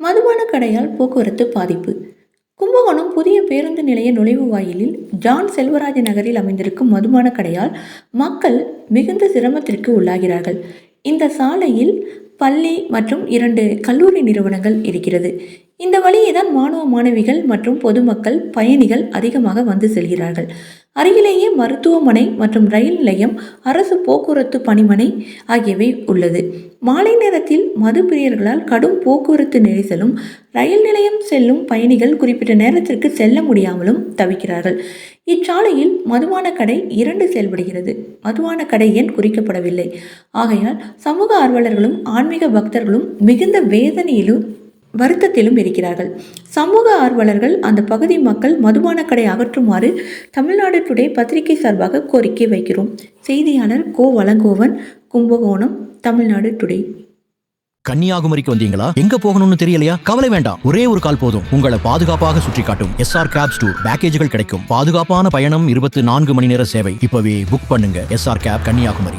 மதுபான கடையால் போக்குவரத்து பாதிப்பு. கும்பகோணம் புதிய பேருந்து நிலைய நுழைவு வாயிலில் ஜான் செல்வராஜ நகரில் அமைந்திருக்கும் மதுபான கடையால் மக்கள் மிகுந்த சிரமத்திற்கு உள்ளாகிறார்கள். இந்த சாலையில் பள்ளி மற்றும் இரண்டு கல்லூரி நிறுவனங்கள் இருக்கிறது. இந்த வழியை தான் மாணவ மாணவிகள் மற்றும் பொதுமக்கள் பயணிகள் அதிகமாக வந்து செல்கிறார்கள். அருகிலேயே மருத்துவமனை மற்றும் ரயில் நிலையம் அரசு போக்குவரத்து பணிமனை ஆகியவை உள்ளது. மாலை நேரத்தில் மது பிரியர்களால் கடும் போக்குவரத்து நெரிசலும் ரயில் நிலையம் செல்லும் பயணிகள் குறிப்பிட்ட நேரத்திற்கு செல்ல முடியாமலும் தவிக்கிறார்கள். இச்சாலையில் மதுவான கடை இரண்டு செயல்படுகிறது. மதுவான கடை எண் குறிக்கப்படவில்லை. ஆகையால் சமூக ஆர்வலர்களும் ஆன்மீக பக்தர்களும் மிகுந்த வேதனையிலும் வருத்தத்திலும் இருக்கிறார்கள். சமூக ஆர்வலர்கள் அந்த பகுதி மக்கள் மதுபான கடை அகற்றுமாறு தமிழ்நாடு டுடே பத்திரிகை சார்பாக கோரிக்கை வைக்கிறோம். செய்தியாளர் கோ. வளங்கோவன் கும்பகோணம் தமிழ்நாடு டுடே. கன்னியாகுமரிக்கு வந்தீங்களா? எங்க போகணும்னு தெரியலையா? கவலை வேண்டாம். ஒரே ஒரு கால் போதும். உங்களை பாதுகாப்பாக சுற்றி காட்டும் எஸ்ஆர் கேப்ஸ் டூர் பேக்கேஜுகள் கிடைக்கும். பாதுகாப்பான பயணம் இருபத்தி நான்கு மணி நேர சேவை. இப்பவே புக் பண்ணுங்க. SR cab Kanyakumari.